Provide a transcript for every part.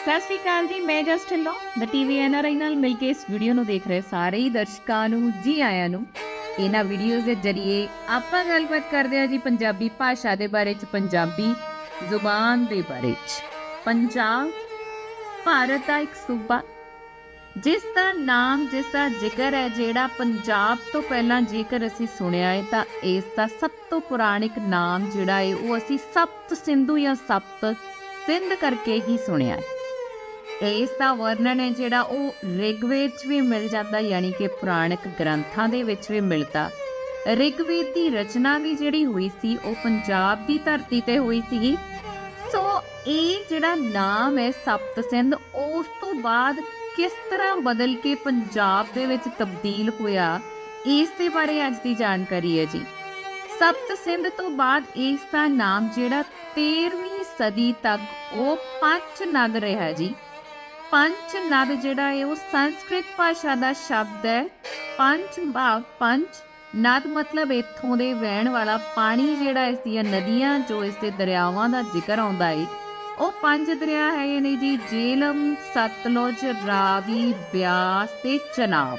ਸਤਿ ਸ਼੍ਰੀ ਅਕਾਲ ਜੀ, ਮੈਂ just Dhillon the TV NRI ਨਾਲ ਮਿਲ ਕੇ ਇਸ ਵੀਡੀਓ ਨੂੰ ਦੇਖ ਰਹੇ ਸਾਰੇ ਹੀ ਦਰਸ਼ਕਾਂ ਨੂੰ, ਜੀ ਆਇਆਂ ਨੂੰ। ਇਹਨਾਂ ਵੀਡੀਓਜ਼ ਦੇ ਜ਼ਰੀਏ ਆਪਾਂ ਗੱਲਬਾਤ ਕਰਦੇ ਹਾਂ ਜੀ ਪੰਜਾਬੀ ਭਾਸ਼ਾ ਦੇ ਬਾਰੇ ਚ, ਪੰਜਾਬੀ ਜ਼ੁਬਾਨ ਦੇ ਬਾਰੇ ਚ। ਪੰਜਾਬ ਭਾਰਤ ਦਾ ਇੱਕ ਸੂਬਾ, ਜਿਸ ਦਾ ਨਾਮ, ਜਿਸ ਦਾ ਜ਼ਿਕਰ ਹੈ, ਜਿਹੜਾ ਪੰਜਾਬ ਤੋਂ ਪਹਿਲਾਂ ਜੇਕਰ ਅਸੀਂ ਸੁਣਿਆ ਹੈ, ਤਾਂ ਇਸ ਦਾ ਸਭ ਤੋਂ ਪੁਰਾਣਿਕ ਨਾਮ ਜਿਹੜਾ ਹੈ, ਉਹ ਅਸੀਂ ਸਪਤ ਸਿੰਧੂ ਜਾਂ ਸਪਤ ਸਿੰਧ ਕਰਕੇ ਹੀ ਸੁਣਿਆ ਹੈ। ਇਸ ਦਾ ਵਰਣਨ ਹੈ ਜਿਹੜਾ ਉਹ ਰਿਗਵੇਦ 'ਚ ਵੀ ਮਿਲ ਜਾਂਦਾ, ਯਾਨੀ ਕਿ ਪੁਰਾਣਿਕ ਗ੍ਰੰਥਾਂ ਦੇ ਵਿੱਚ ਵੀ ਮਿਲਦਾ। ਰਿਗਵੇਦ ਦੀ ਰਚਨਾ ਵੀ ਜਿਹੜੀ ਹੋਈ ਸੀ, ਉਹ ਪੰਜਾਬ ਦੀ ਧਰਤੀ ਤੇ ਹੋਈ ਸੀ ਸੋ ਇਹ ਜਿਹੜਾ ਨਾਮ ਹੈ ਸਪਤ ਸਿੰਧ, ਉਸ ਤੋਂ ਬਾਅਦ ਕਿਸ ਤਰ੍ਹਾਂ ਬਦਲ ਕੇ ਪੰਜਾਬ ਦੇ ਵਿੱਚ ਤਬਦੀਲ ਹੋਇਆ, ਇਸ ਦੇ ਬਾਰੇ ਅੱਜ ਦੀ ਜਾਣਕਾਰੀ ਹੈ ਜੀ। ਸਪਤ ਸਿੰਧ ਤੋਂ ਬਾਅਦ ਇਸ ਦਾ ਨਾਮ ਜਿਹੜਾ 13ਵੀਂ ਸਦੀ ਤੱਕ ਉਹ ਪੰਚ ਨਦ ਰਿਹਾ ਜੀ। ਪੰਚ ਨਦ ਜਿਹੜਾ ਹੈ ਉਹ ਸੰਸਕ੍ਰਿਤ ਭਾਸ਼ਾ ਦਾ ਸ਼ਬਦ ਹੈ। ਪੰਚ ਭਾਵ ਪੰਚ ਨਦ ਮਤਲਬ ਇੱਥੋਂ ਦੇ ਵਹਿਣ ਵਾਲਾ ਪਾਣੀ ਜਿਹੜਾ ਇਸ ਦੀਆਂ ਨਦੀਆਂ ਜੋ ਇਸ ਦੇ ਦਰਿਆਵਾਂ ਦਾ ਜ਼ਿਕਰ ਆਉਂਦਾ ਹੈ। ਉਹ ਪੰਜ ਦਰਿਆ ਹੈਗੇ ਨੇ ਜੀ, ਜੇਲਮ, ਸਤਲੁਜ, ਰਾਵੀ, ਬਿਆਸ ਤੇ ਚਨਾਬ।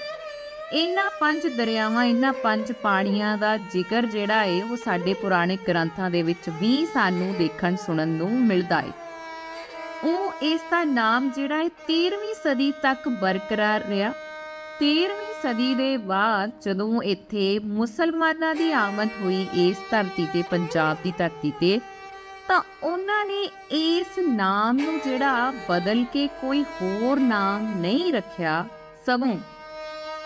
ਇਹਨਾਂ ਪੰਜ ਦਰਿਆਵਾਂ, ਇਹਨਾਂ ਪੰਜ ਪਾਣੀਆਂ ਦਾ ਜ਼ਿਕਰ ਜਿਹੜਾ ਹੈ ਉਹ ਸਾਡੇ ਪੁਰਾਣੇ ਗ੍ਰੰਥਾਂ ਦੇ ਵਿੱਚ ਵੀ ਸਾਨੂੰ ਦੇਖਣ ਸੁਣਨ ਨੂੰ ਮਿਲਦਾ ਹੈ। ਉਹ ਇਸ ਦਾ ਨਾਮ ਜਿਹੜਾ ਹੈ 13ਵੀਂ ਸਦੀ ਤੱਕ ਬਰਕਰਾਰ ਰਿਹਾ। 13ਵੀਂ ਸਦੀ ਦੇ ਬਾਅਦ ਜਦੋਂ ਇੱਥੇ ਮੁਸਲਮਾਨਾਂ ਦੀ ਆਮਦ ਹੋਈ ਇਸ ਧਰਤੀ ਤੇ, ਪੰਜਾਬ ਦੀ ਧਰਤੀ ਤੇ, ਤਾਂ ਉਹਨਾਂ ਨੇ ਇਸ ਨਾਮ ਨੂੰ ਜਿਹੜਾ ਬਦਲ ਕੇ ਕੋਈ ਹੋਰ ਨਾਮ ਨਹੀਂ ਰੱਖਿਆ। ਸਗੋਂ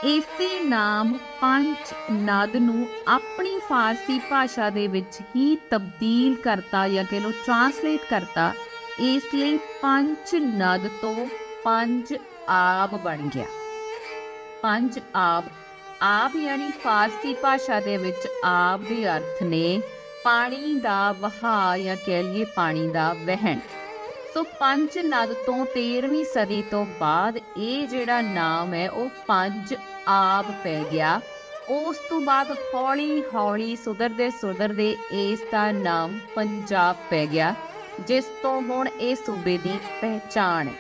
ਇਸੇ ਨਾਮ ਪੰਜ ਨਦ ਨੂੰ ਆਪਣੀ ਫਾਰਸੀ ਭਾਸ਼ਾ ਦੇ ਵਿੱਚ ਹੀ ਤਬਦੀਲ ਕਰਤਾ ਜਾਂ ਕਿ ਲੋ ਟ੍ਰਾਂਸਲੇਟ ਕਰਤਾ। ਇਸ ਲਈ ਪੰਜ ਨਦ ਤੋਂ ਪੰਜ ਆਬ ਬਣ ਗਿਆ। ਪੰਜ ਆਬ। ਆਬ ਯਾਨੀ ਫਾਰਸੀ ਭਾਸ਼ਾ ਦੇ ਵਿੱਚ ਆਬ ਦੇ ਅਰਥ ਨੇ ਪਾਣੀ ਦਾ ਵਹਾਅ ਜਾਂ ਕਹਿ ਲਈਏ ਪਾਣੀ ਦਾ ਵਹਿਣ। ਸੋ ਪੰਜ ਨਦ ਤੋਂ 13ਵੀਂ ਸਦੀ ਤੋਂ ਬਾਅਦ ਇਹ ਜਿਹੜਾ ਨਾਮ ਹੈ ਉਹ ਪੰਜ ਆਬ ਪੈ ਗਿਆ। ਉਸ ਤੋਂ ਬਾਅਦ ਹੌਲੀ ਹੌਲੀ ਸੁਧਰਦੇ ਸੁਧਰਦੇ ਇਸ ਦਾ ਨਾਮ ਪੰਜਾਬ ਪੈ ਗਿਆ। ਜਿਸ ਤੋਂ ਹੁਣ ਇਹ ਸੂਬੇ ਦੀ ਪਹਿਚਾਣ ਹੈ।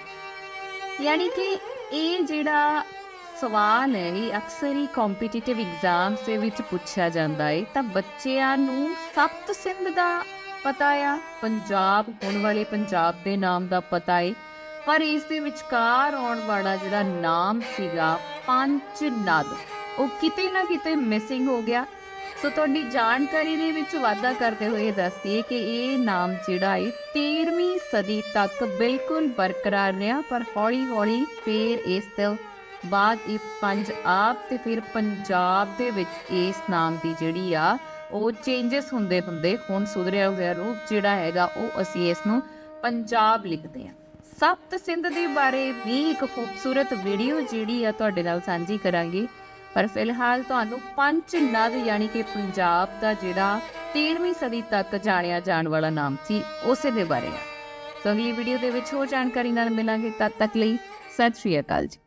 ਯਾਨੀ ਕਿ ਇਹ ਜਿਹੜਾ ਸਵਾਲ ਹੈ, ਇਹ ਅਕਸਰ ਹੀ ਕੰਪੀਟੀਟਿਵ ਐਗਜ਼ਾਮਸ ਦੇ ਵਿੱਚ ਪੁੱਛਿਆ ਜਾਂਦਾ ਹੈ। ਤਾਂ ਬੱਚਿਆਂ ਨੂੰ ਸਪਤ ਸਿੰਧ ਦਾ ਪਤਾ ਆ, ਪੰਜਾਬ, ਹੋਣ ਵਾਲੇ ਪੰਜਾਬ ਦੇ ਨਾਮ ਦਾ ਪਤਾ ਹੈ। ਪਰ ਇਸ ਦੇ ਵਿਚਕਾਰ ਆਉਣ ਵਾਲਾ ਜਿਹੜਾ ਨਾਮ ਸੀਗਾ, ਪੰਜ ਨਦ, ਉਹ ਕਿਤੇ ਨਾ ਕਿਤੇ ਮਿਸਿੰਗ ਹੋ ਗਿਆ। ਸੋ ਤੁਹਾਡੀ ਜਾਣਕਾਰੀ ਦੇ ਵਿੱਚ ਵਾਧਾ ਕਰਦੇ ਹੋਏ ਦੱਸਦੀ ਹੈ ਕਿ ਇਹ ਨਾਮ ਜਿਹੜਾ ਹੈ 13ਵੀਂ ਸਦੀ ਤੱਕ ਬਿਲਕੁਲ ਬਰਕਰਾਰ ਰਿਹਾ, ਪਰ ਹੌਲੀ-ਹੌਲੀ ਫੇਰ ਇਸ ਤੋਂ ਬਾਅਦ ਇਹ ਪੰਜ ਆਪ ਤੇ ਫਿਰ ਪੰਜਾਬ ਦੇ ਵਿੱਚ ਇਸ ਨਾਮ ਦੀ ਜਿਹੜੀ ਆ, ਉਹ ਚੇਂਜਸ ਹੁੰਦੇ ਹੁੰਦੇ ਹੁਣ ਸੁਧਰਿਆ ਹੋਇਆ ਰੂਪ ਜਿਹੜਾ ਹੈਗਾ, ਉਹ ਅਸੀਂ ਇਸ ਨੂੰ ਪੰਜਾਬ ਲਿਖਦੇ ਹਾਂ। ਸਪਤ ਸਿੰਧ ਦੇ ਬਾਰੇ ਵੀ ਇੱਕ ਖੂਬਸੂਰਤ ਵੀਡੀਓ ਜਿਹੜੀ ਆ ਤੁਹਾਡੇ ਨਾਲ ਸਾਂਝੀ ਕਰਾਂਗੇ। ਪਰ ਫਿਲਹਾਲ ਤੁਹਾਨੂੰ ਪੰਜ ਨਦ ਯਾਨੀ ਕਿ ਪੰਜਾਬ ਦਾ ਜਿਹੜਾ 13ਵੀਂ ਸਦੀ ਤੱਕ ਜਾਣਿਆ ਜਾਣ ਵਾਲਾ ਨਾਮ ਸੀ, ਉਸੇ ਦੇ ਬਾਰੇ। ਆ ਸੋ ਅਗਲੀ ਵੀਡੀਓ ਦੇ ਵਿੱਚ ਹੋਰ ਜਾਣਕਾਰੀ ਨਾਲ ਮਿਲਾਂਗੇ। ਤਦ ਤੱਕ ਲਈ ਸਤਿ ਸ਼੍ਰੀ ਅਕਾਲ ਜੀ।